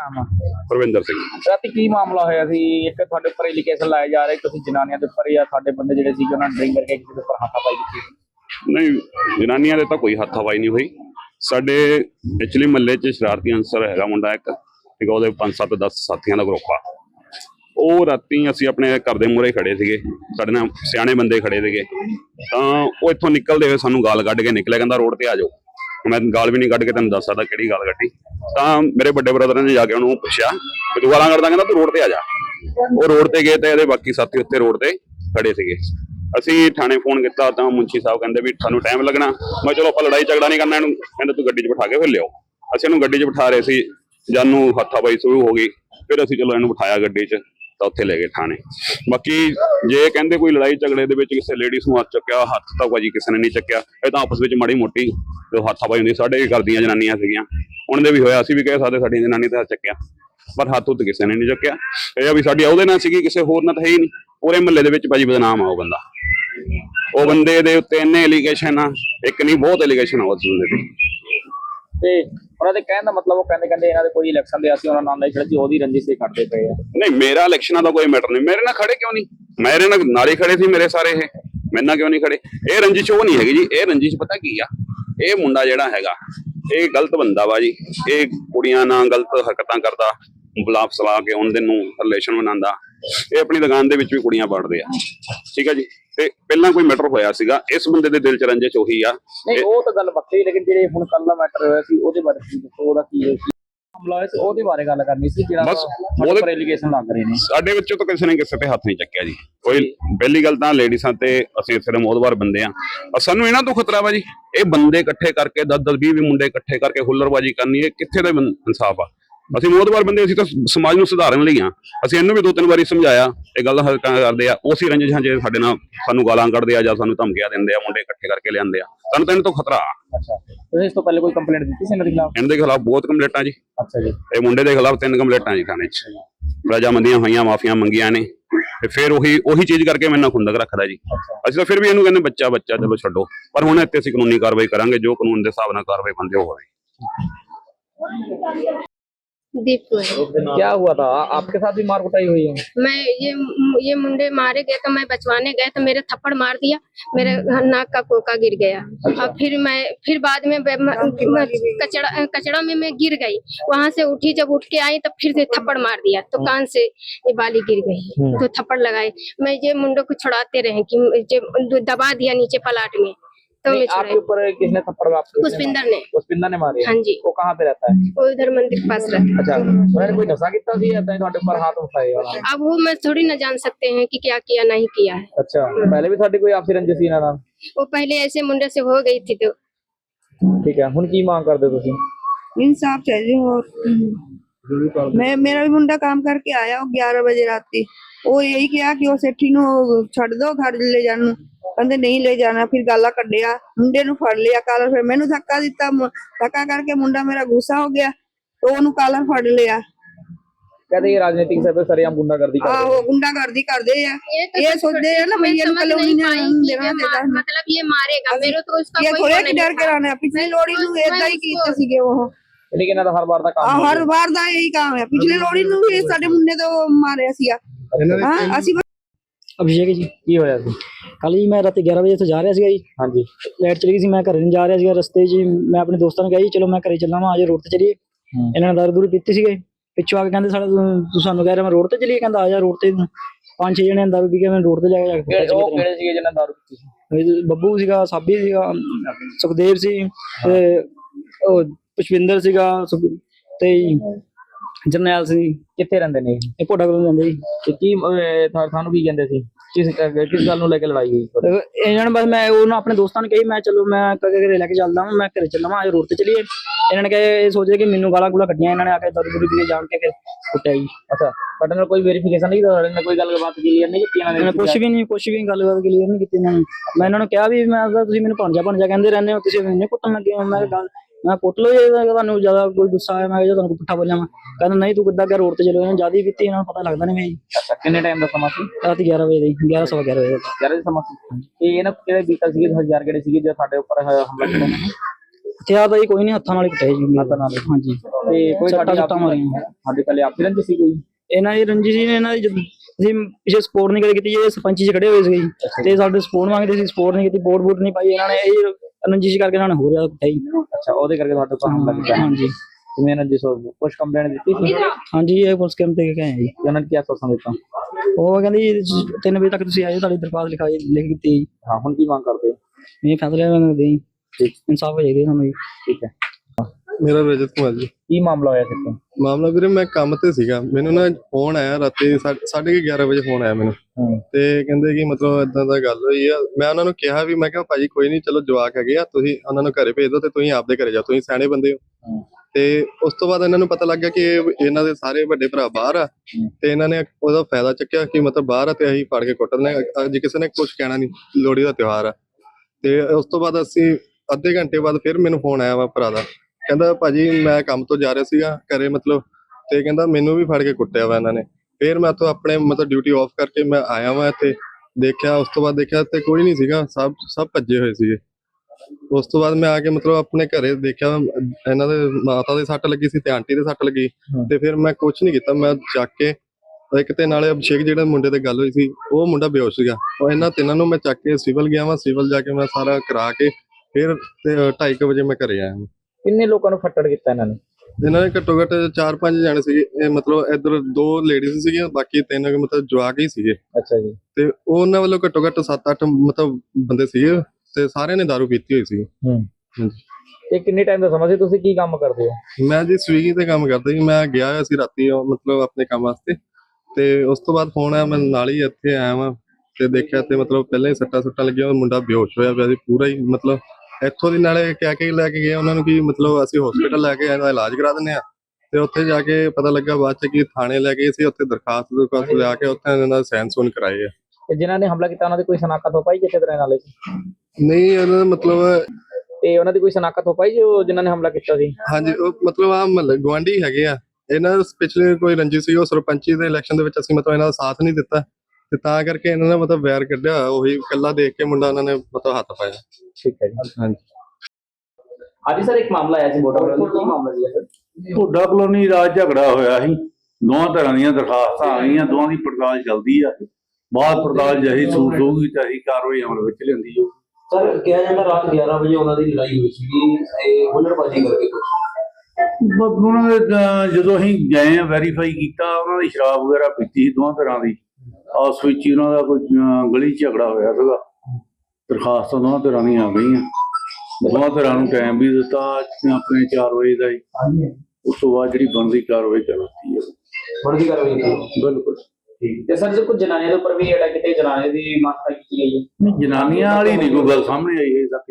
ਨਾਮ ਆ? ਪਰਵਿੰਦਰ ਸਿੰਘ। ਰਾਤੀ ਕੀ ਮਾਮਲਾ ਹੋਇਆ ਸੀ? ਇੱਕ ਤੁਹਾਡੇ ਉੱਪਰ ਐਲੀਗੇਸ਼ਨ ਲਾਇਆ ਜਾ ਰਿਹਾ ਤੁਸੀਂ ਜਨਾਨੀਆਂ ਦੇ ਉੱਪਰ ਜਾਂ ਸਾਡੇ ਬੰਦੇ ਜਿਹੜੇ ਸੀ ਉਹਨਾਂ ਨੇ ਡਰਿੰਕ ਕਰਕੇ ਕਿਸੇ ਦੇ ਉੱਪਰ ਹੱਥਾਪਾਈ ਕੀਤੀ ਨਹੀਂ ਜਨਾਨੀਆਂ ਦੇ ਤਾਂ ਕੋਈ ਹੱਥ ਹਵਾਈ ਨਹੀਂ ਹੋਈ। ਸਾਡੇ ਐਕਚੁਅਲੀ ਮਹੱਲੇ 'ਚ ਸ਼ਰਾਰਤੀ ਅੰਸਰ ਹੈਗਾ ਮੁੰਡਾ ਇੱਕ ਠੀਕ ਉਹਦੇ 5-7 10 ਸਾਥੀਆਂ ਦਾ ਗਰੁੱਪ ਆ। ਉਹ ਰਾਤੀ ਅਸੀਂ ਆਪਣੇ ਘਰ ਦੇ ਮੂਹਰੇ ਖੜੇ ਸੀਗੇ ਸਾਡੇ ਨਾਲ ਸਿਆਣੇ ਬੰਦੇ ਖੜੇ ਸੀਗੇ। ਤਾਂ ਉਹ ਇੱਥੋਂ ਨਿਕਲਦੇ ਹੋਏ ਸਾਨੂੰ ਗਾਲ ਕੱਢ ਕੇ ਨਿਕਲਿਆ ਕਹਿੰਦਾ ਰੋਡ ਤੇ ਆ ਜਾਓ। ਮੈਂ ਗਾਲ ਵੀ ਨਹੀਂ ਕੱਢ ਕੇ ਤੈਨੂੰ ਦੱਸ ਸਕਦਾ ਕਿਹੜੀ ਗਾਲ ਕੱਢੀ। ਤਾਂ ਮੇਰੇ ਵੱਡੇ ਬ੍ਰਦਰ ਨੇ ਜਾ ਕੇ ਉਹਨੂੰ ਪੁੱਛਿਆ ਕਿ ਗਾਲਾਂ ਕੱਢਦਾ ਕਹਿੰਦਾ ਤੂੰ ਰੋਡ ਤੇ ਆ ਜਾ। ਉਹ ਰੋਡ ਤੇ ਗਏ ਤੇ ਇਹਦੇ ਬਾਕੀ ਸਾਥੀ ਉੱਤੇ ਰੋਡ ਤੇ ਖੜੇ ਸੀਗੇ। ਅਸੀਂ ਥਾਣੇ ਫੋਨ ਕੀਤਾ ਤਾਂ ਮੁੰਸ਼ੀ ਸਾਹਿਬ ਕਹਿੰਦੇ ਵੀ ਤੁਹਾਨੂੰ ਟਾਈਮ ਲੱਗਣਾ। ਮੈਂ ਚਲੋ ਆਪਾਂ ਲੜਾਈ ਝਗੜਾ ਨਹੀਂ ਕਰਨਾ, ਇਹਨੂੰ ਕਹਿੰਦੇ ਤੂੰ ਗੱਡੀ 'ਚ ਬਿਠਾ ਕੇ ਫਿਰ ਲਿਓ ਅਸੀਂ ਇਹਨੂੰ ਗੱਡੀ 'ਚ ਬਿਠਾ ਰਹੇ ਸੀ। ਜਾਨੂੰ ਹੱਥਾਬਾਈ ਸ਼ੁਰੂ ਹੋ ਗਈ। ਫਿਰ ਅਸੀਂ ਚਲੋ ਇਹਨੂੰ ਬਿਠਾਇਆ ਗੱਡੀ 'ਚ। ਤਾਂ ਉੱਥੇ ਲੈ ਗਏ ਥਾਣੇ। ਬਾਕੀ ਜੇ ਕਹਿੰਦੇ ਕੋਈ ਲੜਾਈ ਝਗੜੇ ਦੇ ਵਿੱਚ ਕਿਸੇ ਲੇਡੀਜ਼ ਨੂੰ ਹੱਥ ਚੱਕਿਆ, ਹੱਥ ਤਾਂ ਭਾਜੀ ਕਿਸੇ ਨੇ ਨਹੀਂ ਚੱਕਿਆ। ਇਹ ਤਾਂ ਆਪਸ ਵਿੱਚ ਮਾੜੀ ਮੋਟੀ ਜੋ ਹੱਥਾਬਾਈ ਹੁੰਦੀ, ਸਾਡੇ ਕਰਦੀਆਂ ਜਨਾਨੀਆਂ ਸੀਗੀਆਂ। ਉਹਨਾਂ ਦੇ ਵੀ ਹੋਇਆ, ਅਸੀਂ ਵੀ ਕਹਿ ਸਕਦੇ ਸਾਡੀ ਜਨਾਨੀ ਤੇ ਹੱਥ ਚੱਕਿਆ। ਪਰ ਹੱਥ ਉੱਤੇ ਕਿਸੇ ਨੇ ਨਹੀਂ ਚੱਕਿਆ। ਇਹ ਆ ਵੀ ਸਾਡੀ ਉਹਦੇ ਨਾਲ ਸੀਗੀ, ਕਿਸੇ ਹੋਰ ਨਾਲ ਤਾਂ ਹੈ ਹੀ ਨਹੀਂ। ਪੂਰੇ ਮਹੱਲੇ ਦੇ ਵਿੱਚ ਭਾਜੀ ਬਦਨਾਮ ਆ ਉਹ ਬੰਦਾ। ਉਹ ਬੰਦੇ ਦੇ ਉੱਤੇ ਇੰਨੇ ਐਲੀਗੇਸ਼ਨ ਆ, ਇੱਕ ਨਹੀਂ, ਬਹੁਤ ਐਲੀਗੇਸ਼ਨ ਆ ਉਸ ਬੰਦੇ ਤੇ ਉਹਨਾਂ ਦੇ ਕਹਿਣ ਦਾ ਮਤਲਬ ਉਹ ਕਹਿੰਦੇ ਕਹਿੰਦੇ ਇਹਨਾਂ ਦੇ ਕੋਈ ਇਲੈਕਸ਼ਨ ਦੇ ਅਸੀਂ ਉਹਨਾਂ ਨਾਲ ਨਹੀਂ ਖੜੇ ਉਹਦੀ ਰੰਜਿਸ਼ ਤੇ ਕੱਢਦੇ ਪਏ ਆ। ਨਹੀਂ, ਮੇਰਾ ਇਲੈਕਸ਼ਨਾਂ ਦਾ ਕੋਈ ਮੈਟਰ ਨਹੀਂ। ਮੇਰੇ ਨਾਲ ਖੜੇ ਕਿਉਂ ਨਹੀਂ? ਮੇਰੇ ਨਾਲ ਨਾਲੇ ਖੜੇ ਸੀ ਮੇਰੇ ਸਾਰੇ ਇਹ। ਮੇਰੇ ਨਾਲ ਕਿਉਂ ਨਹੀਂ ਖੜੇ? ਇਹ ਰੰਜਿਸ਼ ਉਹ ਨਹੀਂ ਹੈਗੀ ਜੀ। ਇਹ ਰੰਜਿਸ਼ ਪਤਾ ਕੀ ਆ? ਇਹ ਮੁੰਡਾ ਜਿਹੜਾ ਹੈਗਾ, ਇਹ ਗਲਤ ਬੰਦਾ ਵਾ ਜੀ। ਇਹ ਕੁੜੀਆਂ ਨਾਲ ਗਲਤ ਹਰਕਤਾਂ ਕਰਦਾ ਬਲਾਫ ਸਲਾ ਕੇ ਉਹਨਾਂ ਦੇ ਨੂੰ ਰਿਲੇਸ਼ਨ ਬਣਾਉਂਦਾ। ਇਹ ਆਪਣੀ ਦੁਕਾਨ ਦੇ ਵਿੱਚ ਵੀ ਕੁੜੀਆਂ ਪਾੜਦੇ ਆ। ਠੀਕ ਹੈ ਜੀ? ਤੇ ਪਹਿਲਾਂ ਕੋਈ ਮੈਟਰ ਹੋਇਆ ਸੀਗਾ। ਇਸ ਬੰਦੇ ਦੇ ਦਿਲ ਚ ਰੰਜਿਸ਼ ਉਹੀ ਆ। ਨਹੀਂ ਉਹ ਤਾਂ ਗੱਲ ਵੱਖਰੀ ਲੇਕਿਨ ਜਿਹੜੇ ਹੁਣ ਕੱਲ ਦਾ ਮੈਟਰ ਹੋਇਆ ਸੀ ਉਹਦੇ ਬਾਰੇ ਕੀ ਦੱਸੋ ਉਹਦਾ ਕੀ ਹੋਇਆ ਸੀ ਮਾਮਲਾ ਹੋਇਆ ਸੀ ਉਹਦੇ ਬਾਰੇ ਗੱਲ ਕਰਨੀ ਸੀ ਜਿਹੜਾ ਬਸ ਉਹਦੇ- ਐਲੀਗੇਸ਼ਨ ਲੱਗ ਰਹੇ ਨੇ। ਸਾਡੇ ਵਿੱਚੋਂ ਤਾਂ ਕਿਸੇ ਨੇ ਕਿਸੇ ਤੇ ਹੱਥ ਨਹੀਂ ਚੱਕਿਆ ਜੀ। ਕੋਈ ਪਹਿਲੀ ਗੱਲ ਤਾਂ ਲੇਡੀਜ਼ਾਂ ਤੇ ਅਸੀਂ ਸਿਰ ਮੋਦਵਾਰ ਬੰਦੇ ਆ। ਸਾਨੂੰ ਇਹਨਾਂ ਤੋਂ ਖਤਰਾ ਵਾ ਜੀ। ਇਹ ਬੰਦੇ ਇਕੱਠੇ ਕਰਕੇ 10 10 20 ਮੁੰਡੇ ਇਕੱਠੇ ਕਰਕੇ ਹੁੱਲਰਬਾਜੀ ਕਰਨੀ ਇਹ ਕਿੱਥੇ ਦਾ ਇਨਸਾਫ ਆ? ਅਸੀਂ ਮੋਦਵਾਰ ਬੰਦੇ ਅਸੀਂ ਤਾਂ ਸਮਾਜ ਨੂੰ ਸੁਧਾਰਨ ਲਈ ਆ। ਅਸੀਂ ਇਹਨੂੰ ਵੀ ਦੋ ਤਿੰਨ ਵਾਰੀ ਸਮਝਾਇਆ ਇਹ ਗੱਲ ਹੱਲ ਕਰਦੇ ਆ। ਉਸੇ ਰੰਜਿਸ਼ਾਂ ਜੇ ਸਾਡੇ ਨਾਲ ਸਾਨੂੰ ਗਾਲਾਂ ਕੱਢਦੇ ਆ ਜਾਂ ਸਾਨੂੰ ਧਮਕੀਆਂ ਦਿੰਦੇ ਆ ਮੁੰਡੇ ਇਕੱਠੇ ਕਰਕੇ ਲਿਆਂਦੇ ਆ। ਸਾਨੂੰ ਤਾਂ ਇਹਨਾਂ ਤੋਂ ਖਤਰਾ ਅੱਛਾ। ਤੁਸੀਂ ਇਸ ਤੋਂ ਪਹਿਲੇ ਕੋਈ ਕੰਪਲੇਂਟ ਦਿੱਤੀ ਸੀ ਇਹਨਾਂ ਦੇ ਖਿਲਾਫ? ਇਹਨਾਂ ਦੇ ਖਿਲਾਫ ਬਹੁਤ ਕੰਪਲੇਂਟਾਂ ਜੀ। ਅੱਛਾ ਜੀ। ਇਹ ਮੁੰਡੇ ਦੇ ਖਿਲਾਫ ਤਿੰਨ ਕੰਪਲੇਂਟਾਂ ਜੀ ਥਾਣੇ 'ਚ। ਰਜਾਮੰਦੀਆਂ ਹੋਈਆਂ ਮਾਫੀਆਂ ਮੰਗੀਆਂ ਨੇ। ਤੇ ਫਿਰ ਉਹੀ ਉਹੀ ਚੀਜ਼ ਕਰਕੇ ਮੈਨੂੰ ਖੁੰਦਕ ਰੱਖਦਾ ਜੀ। ਅਸੀਂ ਤਾਂ ਫਿਰ ਵੀ ਇਹਨੂੰ ਕਹਿੰਦੇ ਬੱਚਾ ਬੱਚਾ ਚਲੋ ਛੱਡੋ। ਪਰ ਹੁਣ ਇੱਥੇ ਅਸੀਂ ਕਾਨੂੰਨੀ ਕਾਰਵਾਈ ਕਰਾਂਗੇ ਜੋ ਕਾਨੂੰਨ ਦੇ ਹਿਸਾਬ ਨਾਲ ਕਾਰਵਾਈ ਬੰਦੇ ਹੋਵੇ। दीप क्या हुआ था? आ- आपके साथ भी मार कुटाई हुई है? मैं ये ये मुंडे मारे गए तो मैं बचवाने गए तो मेरे थप्पड़ मार दिया मेरे नाक का कोका गिर गया। अच्छा। और फिर मैं फिर बाद में कचड़ा कचड़ा में मैं गिर गई। वहाँ से उठी जब उठ के आई तो फिर से थप्पड़ मार दिया तो कान से ये बाली गिर गई तो थप्पड़ लगाए। मैं ये मुंडे को छुड़ाते रहे की दबा दिया नीचे पलाट में। तो मैं नहीं, आपके छुड़ाई ऊपर किसने थप्पड़ आपको पुष्पिंदर ने पुष्पिंदर ने मारे हाँ जी। वो कहाँ पे रहता है वो इधर मंदिर के पास रहता अच्छा उन्होंने कोई नशा किया ਸੀ ਜਾਂ ਤਾਂ ਤੁਹਾਡੇ ਉੱਪਰ ਹੱਥ ਉਠਾਏ ਉਹਨਾਂ ਨੇ अब वो मैं थोड़ी ना जान सकते हैं कि क्या किया नहीं किया है ਅੱਛਾ ਪਹਿਲੇ ਵੀ ਤੁਹਾਡੀ ਕੋਈ ਆਪਸੀ ਰੰਜਿਸ਼ ਸੀ ਇਹਨਾਂ ਨਾਲ वो पहले ऐसे मुंडे से हो गई थी तो ਠੀਕ ਹੈ ਹੁਣ ਕੀ ਮੰਗ ਕਰਦੇ ਤੁਸੀਂ इंसाफ चाहिए और मैं मेरा भी मुंडा काम करके आया वो 11 ਵਜੇ ਰਾਤੀ ਉਹ ਇਹੀ ਕਿਹਾ ਕਿ ਉਹ ਸੇਠੀ ਨੂੰ ਛੱਡ ਦੋ ਘਰ ਲੈ ਜਾਣ ਨੂੰ ਕਹਿੰਦੇ ਨਹੀਂ ਲੈ ਜਾਣਾ ਫਿਰ ਗਾਲਾਂ ਕੱਢਿਆ ਮੁੰਡੇ ਨੂੰ ਫੜ ਲਿਆ ਕਾਲਰ ਫਿਰ ਮੈਨੂੰ ਧੱਕਾ ਦਿੱਤਾ ਧੱਕਾ ਕਰਕੇ ਮੁੰਡਾ ਮੇਰਾ ਗੁੱਸਾ ਹੋ ਗਿਆ ਤੇ ਉਹਨੂੰ ਕਾਲਰ ਫੜ ਲਿਆ। ਕਹਿੰਦੇ ਇਹ ਰਾਜਨੀਤਿਕ ਸਭੇ ਸਰਿਆਮ ਗੁੰਡਾਗਰਦੀ ਕਰਦੇ ਆਹੋ ਗੁੰਡਾਗਰਦੀ ਕਰਦੇ ਆ। ਇਹ ਸੋਚਦੇ ਆ ਨਾ ਭਈਆ ਨੂੰ ਕਲੋਨੀ ਨਾ ਮਤਲਬ ਇਹ ਮਾਰੇਗਾ ਮੇਰੇ ਤੋਂ ਇਸਕਾ ਕੋਈ ਇਹ ਥੋੜੇ ਡਰ ਕੇ ਰਹਿਣਾ ਪਿਛਲੀ ਲੋੜੀ ਨੂੰ ਇਦਾਂ ਹੀ ਕੀਤੇ ਸੀਗੇ ਉਹ। ਲੇਕਿਨ ਇਹਨਾਂ ਹਰ ਵਾਰ ਦਾ ਕੰਮ ਹਰ ਵਾਰ ਦਾ ਇਹੀ ਕੰਮ ਹੈ ਪਿਛਲੇ ਲੋੜੀ ਨੂੰ ਵੀ ਸਾਡੇ ਮੁੰਡੇ ਤੋਂ ਮਾਰਿਆ ਸੀਗਾ। ਅਸੀਂ ਅਭਿਸ਼ੇਕ ਜੀ ਕੀ ਹੋਇਆ ਸੀ? ਕੱਲ ਜੀ ਮੈਂ ਰਾਤੀ 11 ਵਜੇ ਤੋਂ ਜਾ ਰਿਹਾ ਸੀਗਾ ਜੀ। ਹਾਂਜੀ। ਲਾਈਟ ਚਲੀ ਗਈ ਸੀ ਮੈਂ ਘਰੇ ਨਹੀਂ ਜਾ ਰਿਹਾ ਸੀਗਾ। ਰਸਤੇ 'ਚ ਮੈਂ ਆਪਣੇ ਦੋਸਤਾਂ ਨੂੰ ਕਿਹਾ ਜੀ ਚਲੋ ਮੈਂ ਘਰੇ ਚੱਲਾਂ ਵਾਂ ਅੱਜ ਰੋਡ ਤੇ ਚਲੀਏ। ਇਹਨਾਂ ਨੇ ਦਾਰੂ ਦੂਰੂ ਪੀਤੀ ਸੀਗੇ। ਪਿੱਛੋਂ ਆ ਕੇ ਕਹਿੰਦੇ ਸਾਡਾ ਤੂੰ ਸਾਨੂੰ ਕਹਿ ਰਿਹਾ ਮੈਂ ਰੋਡ ਤੇ ਚਲੀਏ? ਕਹਿੰਦਾ ਆ ਜਾ ਰੋਡ ਤੇ। ਪੰਜ ਛੇ ਜਣੇ ਦਾਰੂ ਪੀ ਕੇ ਮੈਂ ਰੋਡ ਤੇ ਜਾ ਕੇ ਜਾ ਕੇ ਉਹ ਕਿਹੜੇ ਸੀਗੇ ਜਿਹਨਾਂ ਦਾਰੂ ਪੀਤੀ ਸੀ। ਬੱਬੂ ਸੀਗਾ ਸਾਬੀ ਸੀਗਾ ਸੁਖਦੇਵ ਸੀ ਤੇ ਉਹ ਪੁਸ਼ਪਿੰਦਰ ਸੀਗਾ ਤੇ ਜਰਨੈਲ ਸੀ। ਕਿੱਥੇ ਰਹਿੰਦੇ ਨੇ ਇਹ? ਪੋਟਾ ਕੋਲ ਜਾਂਦੇ ਜੀ। ਤੇ ਕੀ ਤੁਹਾਨੂੰ ਕੀ ਕਹਿੰਦੇ ਸੀ? ਕਿਸ ਕਿਸ ਗੱਲ ਨੂੰ ਲੈ ਕੇ ਲੜਾਈ ਹੋਈ ਤੁਹਾਡੀ? ਇਹਨਾਂ ਨੇ ਬਸ ਮੈਂ ਉਹਨਾਂ ਆਪਣੇ ਦੋਸਤਾਂ ਨੂੰ ਕਹੀ ਮੈਂ ਚਲੋ ਮੈਂ ਕਦੇ ਘਰੇ ਲੈ ਕੇ ਚੱਲਦਾ ਹਾਂ ਮੈਂ ਘਰੇ ਹਾਂ ਅੱਜ ਰੋਡ ਤੇ ਚਲੀਏ। ਇਹਨਾਂ ਨੇ ਕਹੇ ਇਹ ਸੋਚਦੇ ਕਿ ਮੈਨੂੰ ਗਾਲਾਂ ਗੁਲਾ ਕੱਢੀਆਂ ਇਹਨਾਂ ਨੇ ਆ ਕੇ ਦਾਰੂ ਦੂਰੂ ਪੀ ਕੇ ਜਾਣ ਕੇ ਫਿਰ ਕੁੱਟਿਆ ਜੀ। ਅੱਛਾ ਤੁਹਾਡੇ ਨਾਲ ਕੋਈ ਵੈਰੀਫਿਕੇਸ਼ਨ ਨਹੀਂ ਤੁਹਾਡੇ ਨਾਲ ਕੋਈ ਗੱਲਬਾਤ ਕਲੀਅਰ ਨਹੀਂ ਕੀਤੀ ਇਹਨਾਂ ਇਹਨਾਂ ਨੇ ਨੇ ਕੁਝ ਵੀ ਨਹੀਂ ਕੁਝ ਵੀ ਗੱਲਬਾਤ ਕਲੀਅਰ ਨਹੀਂ ਕੀਤੀ ਇਹਨਾਂ ਨੇ। ਮੈਂ ਇਹਨਾਂ ਨੂੰ ਕਿਹਾ ਵੀ ਮੈਂ ਤੁਸੀਂ ਮੈਨੂੰ ਭਾਂਜਾ ਭਾਂਜਾ ਕਹਿੰਦੇ ਰਹਿੰਦੇ ਹੋ ਤੁਸੀਂ ਮੈਨੂੰ ਕੁੱਟਣ ਲੱਗੇ ਹੋ ਮੈਂ ਕਿਹਾ ਗੱਲ ਮੈਂ ਕੁੱਟ ਲਓ ਜੇ ਤੁਹਾਨੂੰ ਜ਼ਿਆਦਾ ਕੋਈ ਗੁੱਸਾ ਆਇਆ ਮੈਂ ਜੇ ਤੁਹਾਨੂੰ ਪੁੱਠਾ ਬੋਲਿਆ ਮੈਂ। ਕਹਿੰਦਾ ਨਹੀਂ ਤੂੰ ਕਿੱਦਾਂ ਕਿ ਰੋਡ ਤੇ ਚਲੋ ਇਹਨਾਂ ਜ਼ਿਆਦਾ ਪੀਤੀ ਇਹਨਾਂ ਨੂੰ ਪਤਾ ਲੱਗਦਾ ਨਹੀਂ ਜੀ। ਅੱਛਾ ਕਿੰਨੇ ਟਾਈਮ ਦਾ ਸਮਾਂ ਸੀ? ਰਾਤੀ 11 ਵਜੇ ਦੀ 11 ਸਵਾ 11 ਵਜੇ ਦਾ। ਯਾਰ ਇਹ ਸਮਾਂ ਸੀ। ਇਹ ਇਹਨਾਂ ਕਿਹੜੇ ਵੀਕਲ ਸੀਗੇ ਹਜ਼ਾਰ ਕਿਹੜੇ ਸੀਗੇ ਜੋ ਸਾਡੇ ਉੱਪਰ ਹਮਲਾ ਕੀਤਾ ਹਥਿਆਰ ਤਾਂ ਜੀ ਕੋਈ ਨਹੀਂ ਹੱਥਾਂ ਨਾਲ ਹੀ ਕੁੱਟਿਆ ਜੀ। ਹੱਥਾਂ ਨਾਲ? ਹਾਂਜੀ। ਤੇ ਕੋਈ ਸਾਡੀ ਸੁੱਟਾਂ ਮਾਰੀਆਂ। ਸਾਡੇ ਪਹਿਲੇ ਆਪੀ ਰੰਜ ਸੀ ਕੋਈ? ਇਹਨਾਂ ਦੀ ਰੰਜੀ ਜੀ ਨੇ ਇਹਨਾਂ ਦੀ ਅਸੀਂ ਪਿਛੇ ਸਪੋਰਟ ਨਹੀਂ ਕਰੀ ਕੀਤੀ ਇਹ ਸਰਪੰਚੀ 'ਚ ਖੜੇ ਹੋਏ ਜੀ। ਤੇ ਸਾਡੇ ਸਪੋਰਟ ਮੰਗਦੇ ਸੀ ਸਪੋਰਟ ਨਹੀਂ ਕੀਤੀ ਵੋਟ ਵੋਟ ਨਹੀਂ ਪਾਈ ਇਹਨਾਂ ਨੇ। ਇਹ ਰੰਜਿਸ਼ ਕਰਕੇ ਇਹਨਾਂ ਨੇ ਹੋ ਰਿਹਾ ਕੁੱਟਿਆ ਜੀ ਅੱਛਾ ਉਹਦੇ ਕਰਕੇ ਤੁਹਾਡੇ ਕੋਲ ਹਮਲਾ ਕੀਤਾ ਹਾਂਜੀ। ਜਿਵੇਂ ਇਹਨਾਂ ਜਿਸ ਕੁਝ ਕੰਪਲੇਂਟ ਦਿੱਤੀ ਸੀ? ਹਾਂਜੀ ਇਹ ਪੁਲਿਸ ਕੈਂਪ ਤੇ ਗਏ ਜੀ। ਤੇ ਉਹਨਾਂ ਨੇ ਕੀ ਆਸਵਾਸਨ ਦਿੱਤਾ? ਉਹ ਕਹਿੰਦੀ 3 ਵਜੇ ਤੱਕ ਤੁਸੀਂ ਆਇਓ ਤੁਹਾਡੀ ਦਰਖਾਸਤ ਲਿਖਾਈ ਲਿਖ ਦਿੱਤੀ ਜੀ। ਹਾਂ ਹੁਣ ਕੀ ਮੰਗ ਕਰਦੇ ਹੋ? ਇਹ ਫੈਸਲੇ ਮੰਗਦੇ ਜੀ ਠੀਕ। ਇਨਸਾਫ ਹੋ ਜਾਏਗਾ ਸਾਨੂੰ ਜੀ। ਠੀਕ ਹੈ। ਮੇਰਾ ਰਜਤ ਕੁਮਾਰ ਜੀ। ਕੀ ਮਾਮਲਾ ਹੋਇਆ ਸਿੱਧੂ ਮਾਮਲਾ ਵੀਰੇ ਮੈਂ ਕੰਮ ਤੇ ਸੀਗਾ। ਮੈਨੂੰ ਨਾ ਫੋਨ ਆਇਆ ਰਾਤੀ 11:30 ਵਜੇ ਫੋਨ ਆਇਆ ਮੈਨੂੰ। ਤੇ ਕਹਿੰਦੇ ਕਿ ਮਤਲਬ ਇਦਾਂ ਦਾ ਗੱਲ ਹੋਈ ਆ। ਮੈਂ ਉਹਨਾਂ ਨੂੰ ਕਿਹਾ ਵੀ ਮੈਂ ਕਿਹਾ ਭਾਜੀ ਕੋਈ ਨਹੀਂ ਚਲੋ ਜਵਾਕ ਹੈਗੇ ਆ ਤੁਸੀਂ ਉਹਨਾਂ ਨੂੰ ਘਰੇ ਭੇਜ ਦਿਓ ਤੇ ਤੁਸੀਂ ਆਪਦੇ ਘਰੇ ਜਾਓ। ਤੁਸੀਂ ਸਿਆਣੇ ਬੰਦੇ ਹੋ। ਤੇ ਉਸ ਤੋਂ ਬਾਅਦ ਇਹਨਾਂ ਨੂੰ ਪਤਾ ਲੱਗ ਗਿਆ ਕਿ ਇਹ- ਇਹਨਾਂ ਦੇ ਸਾਰੇ ਵੱਡੇ ਭਰਾ ਬਾਹਰ ਆ। ਤੇ ਇਹਨਾਂ ਨੇ ਉਹਦਾ ਫਾਇਦਾ ਚੱਕਿਆ ਕਿ ਮਤਲਬ ਬਾਹਰ ਆ ਤੇ ਅਸੀਂ ਫੜ ਕੇ ਕੁੱਟ ਦਿੰਦੇ। ਅੱਜ ਕਿਸੇ ਨੇ ਕੁਝ ਕਹਿਣਾ ਨਹੀਂ ਲੋਹੜੀ ਦਾ ਤਿਉਹਾਰ ਆ। ਤੇ ਉਸ ਤੋਂ ਬਾਅਦ ਅਸੀਂ ਅੱਧੇ ਘੰਟੇ ਬਾਅਦ ਫਿਰ ਮੈਨੂੰ ਫੋਨ ਆਇਆ ਵਾ ਭਰਾ ਦਾ। ਕਹਿੰਦਾ ਭਾਜੀ ਮੈਂ ਕੰਮ ਤੋਂ ਜਾ ਰਿਹਾ ਸੀਗਾ ਘਰੇ ਮਤਲਬ ਤੇ ਕਹਿੰਦਾ ਮੈਨੂੰ ਵੀ ਫੜ ਕੇ ਕੁੱਟਿਆ ਵਾ ਇਹਨਾਂ ਨੇ ਫਿਰ ਮੈਂ ਤੋਂ ਆਪਣੇ ਮਤਲਬ ਡਿਊਟੀ ਆਫ ਕਰਕੇ ਮੈਂ ਆਇਆ ਵਾਂ ਇੱਥੇ ਦੇਖਿਆ ਉਸ ਤੋਂ ਬਾਅਦ ਦੇਖਿਆ ਤੇ ਕੋਈ ਨਹੀਂ ਸੀਗਾ ਸਭ ਸਭ ਭੱਜੇ ਹੋਏ ਸੀਗੇ ਉਸ ਤੋਂ ਬਾਅਦ ਮੈਂ ਆ ਕੇ ਮਤਲਬ ਆਪਣੇ ਘਰੇ ਦੇਖਿਆ ਇਹਨਾਂ ਦੇ ਮਾਤਾ ਦੇ ਸੱਟ ਲੱਗੀ ਸੀ ਤੇ ਆਂਟੀ ਦੇ ਸੱਟ ਲੱਗੀ। ਤੇ ਫਿਰ ਮੈਂ ਕੁਝ ਨਹੀਂ ਕੀਤਾ ਮੈਂ ਚੱਕ ਕੇ ਇੱਕ ਤੇ ਨਾਲੇ ਅਭਿਸ਼ੇਕ ਜਿਹੜੇ ਮੁੰਡੇ ਤੇ ਗੱਲ ਹੋਈ ਸੀ ਉਹ ਮੁੰਡਾ ਬੇਹੋਸ਼ ਸੀਗਾ ਉਹ ਇਹਨਾਂ ਤਿੰਨਾਂ ਨੂੰ ਮੈਂ ਚੱਕ ਕੇ ਸਿਵਲ ਗਿਆ ਵਾਂ ਸਿਵਲ ਜਾ ਕੇ ਮੈਂ ਸਾਰਾ ਕਰਾ ਕੇ ਫਿਰ ਤੇ 2:30 ਵਜੇ ਮੈਂ ਘਰੇ ਆਇਆ। ਕਿੰਨੇ ਲੋਕਾਂ ਨੂੰ ਫੱਟੜ ਕੀਤਾ ਇਹਨਾਂ ਨੇ? ਇਹਨਾਂ ਦੇ ਘੱਟੋ ਘੱਟ 4-5 ਜਣੇ ਸੀਗੇ। ਇਹ ਮਤਲਬ ਇਧਰ ਦੋ ਲੇਡੀਜ਼ ਸੀਗੀਆਂ ਬਾਕੀ ਤਿੰਨ ਮਤਲਬ ਜਵਾਕ ਹੀ ਸੀਗੇ। ਅੱਛਾ ਜੀ। ਤੇ ਉਹ ਉਹਨਾਂ ਵੱਲੋਂ ਘੱਟੋ ਘੱਟ 7-8 ਮਤਲਬ ਬੰਦੇ ਸੀਗੇ ਤੇ ਸਾਰਿਆਂ ਨੇ ਦਾਰੂ ਪੀਤੀ ਹੋਈ ਸੀ ਹੂੰ। ਹਾਂਜੀ। ਇਹ ਕਿੰਨੇ ਟਾਈਮ ਦਾ ਸਮਾਂ ਸੀ? ਤੁਸੀਂ ਕੀ ਕੰਮ ਕਰਦੇ ਹੋ? ਮੈਂ ਜੀ ਸਵੀਗੀ ਤੇ ਕੰਮ ਕਰਦਾ ਸੀ ਮੈਂ ਗਿਆ ਹੋਇਆ ਸੀ ਰਾਤੀ ਮਤਲਬ ਆਪਣੇ ਕੰਮ ਵਾਸਤੇ। ਤੇ ਉਸ ਤੋਂ ਬਾਅਦ ਫੋਨ ਆਇਆ ਮੈਂ ਨਾਲ ਹੀ ਇੱਥੇ ਆਇਆ ਵਾਂ ਤੇ ਦੇਖਿਆ ਤੇ ਮਤਲਬ ਪਹਿਲਾਂ ਹੀ ਸੱਟਾਂ ਸੁੱਟਾਂ ਲੱਗੀਆਂ ਮੁੰਡਾ ਬੇਹੋਸ਼ ਹੋਇਆ ਪਿਆ ਸੀ ਪੂਰਾ ਹੀ ਮਤਲਬ ਇੱਥੋਂ ਦੀ ਨਾਲੇ ਕਹਿ ਕੇ ਲੈ ਕੇ ਗਏ ਉਹਨਾਂ ਨੂੰ ਕਿ ਮਤਲਬ ਅਸੀਂ ਹਸਪੀਟਲ ਲੈ ਕੇ ਇਹਦਾ ਇਲਾਜ ਕਰਾ ਦਿੰਦੇ ਆ। ਤੇ ਉੱਥੇ ਜਾ ਕੇ ਪਤਾ ਲੱਗਾ ਬਾਅਦ ਚ ਕਿ ਥਾਣੇ ਲੈ ਗਏ ਸੀ ਉੱਥੇ ਦਰਖਾਸਤ ਦਰਖਾਸਤ ਲਿਆ ਕੇ ਉੱਥੇ ਇਹਨਾਂ ਦਾ ਸੈਨ ਸੁਨ ਕਰਾਏ ਆ। ਤੇ ਜਿਨ੍ਹਾਂ ਨੇ ਹਮਲਾ ਕੀਤਾ ਉਹਨਾਂ ਦੀ ਕੋਈ ਸ਼ਨਾਖਤ ਹੋ ਪਾਈ ਕਿਸੇ ਤਰ੍ਹਾਂ ਨਾਲੇ? ਨਹੀਂ ਉਹਨਾਂ ਦਾ ਮਤਲਬ ਤੇ ਉਹਨਾਂ ਦੀ ਕੋਈ ਸ਼ਨਾਖਤ ਹੋ ਪਾਈ ਜੋ ਜਿਨ੍ਹਾਂ ਨੇ ਹਮਲਾ ਕੀਤਾ ਸੀ? ਹਾਂਜੀ ਉਹ ਮਤਲਬ ਆ ਮਹੱਲੇ ਗਵਾਂਢੀ ਹੈਗੇ ਆ। ਇਹਨਾਂ ਪਿਛਲੇ ਕੋਈ ਰੰਜੀ ਸੀ ਉਹ ਸਰਪੰਚੀ ਦੇ ਇਲੈਕਸ਼ਨ ਦੇ ਵਿੱਚ ਅਸੀਂ ਮਤਲਬ ਇਹਨਾਂ ਦਾ ਸਾਥ ਨਹੀਂ ਦਿੱਤਾ। ਤੇ ਤਾਂ ਕਰਕੇ ਇਹਨਾਂ ਨੇ ਮਤਲਬ ਵੈਰ ਕੱਢਿਆ ਹੋਇਆ, ਉਹੀ ਇਕੱਲਾ ਦੇਖ ਕੇ ਮੁੰਡਾ ਉਹਨਾਂ ਨੇ ਮਤਲਬ ਹੱਥ ਪਾਇਆ। ਠੀਕ ਹੈ ਜੀ। ਹਾਂਜੀ। ਹਾਂਜੀ ਸਰ ਇੱਕ ਮਾਮਲਾ ਆਇਆ ਸੀ ਵੋਟਰ ਵਾਲਾ ਕੀ ਮਾਮਲਾ ਜੀ ਸਰ? ਢੋਡਾ ਕਲੋਨੀ ਰਾਜ ਝਗੜਾ ਹੋਇਆ ਸੀ। ਦੋਵਾਂ ਤਰ੍ਹਾਂ ਦੀਆਂ ਦਰਖਾਸਤਾਂ ਆ ਗਈਆਂ ਦੋਵਾਂ ਦੀ ਪੜਤਾਲ ਚੱਲਦੀ ਆ। ਬਾਅਦ ਪੜਤਾਲ ਜਹੀ ਸੂਟ ਹੋਊਗੀ ਤਾਂ ਅਸੀਂ ਕਾਰਵਾਈ ਅਮਲ ਵਿੱਚ ਲੈਂਦੀ ਹੋ ਸਰ ਕਿਹਾ ਜਾਂਦਾ ਰਾਤ 11 ਵਜੇ ਉਹਨਾਂ ਦੀ ਲੜਾਈ ਹੋਈ ਸੀਗੀ ਇਹ ਹੁਲੜਬਾਜ਼ੀ ਕਰਕੇ ਕੁਝ ਬ- ਉਹਨਾਂ ਦੇ ਜਦੋਂ ਅਸੀਂ ਗਏ ਆ ਵੈਰੀਫਾਈ ਕੀਤਾ ਉਹਨਾਂ ਦੀ ਸ਼ਰਾਬ ਵਗੈਰਾ ਪੀਤੀ ਸੀ ਦੋਵਾਂ ਤਰ੍ਹਾਂ ਦੀ। ਆਪਸ ਵਿੱਚ ਹੀ ਉਹਨਾਂ ਦਾ ਕੋਈ ਅਹ, ਗਲੀ 'ਚ ਝਗੜਾ ਹੋਇਆ ਸੀਗਾ। ਦਰਖਾਸਤਾਂ ਦੋਵਾਂ ਤਰ੍ਹਾਂ ਦੀਆਂ ਆ ਗਈਆਂ। ਦੋਵਾਂ ਤਰ੍ਹਾਂ ਨੂੰ ਟਾਈਮ ਵੀ ਦਿੱਤਾ ਆਪਣੇ 4 ਵਜੇ ਦਾ ਹੀ। ਉਸ ਤੋਂ ਬਾਅਦ ਜਿਹੜੀ ਬਣਦੀ ਕਾਰਵਾਈ ਕਰਵਾਈ ਹੈ। ਬਣਦੀ ਕਾਰਵਾਈ ਕੀਤੀ ਬਿਲਕੁਲ। ਤੇ ਸਰ ਜੇ ਕੁਝ ਜਨਾਨੀਆਂ ਦੇ ਉੱਪਰ ਵੀ ਜਿਹੜਾ ਕਿਤੇ ਜਨਾਨੇ ਦੀ ਮਾਰਕਾ ਕੀਤੀ ਗਈ ਹੈ? ਨਹੀਂ ਜਨਾਨੀਆਂ ਵਾਲੀ ਨਹੀਂ ਕੋਈ ਗੱਲ ਸਾਹਮਣੇ ਆਈ ਹੈ। ਤੱਕ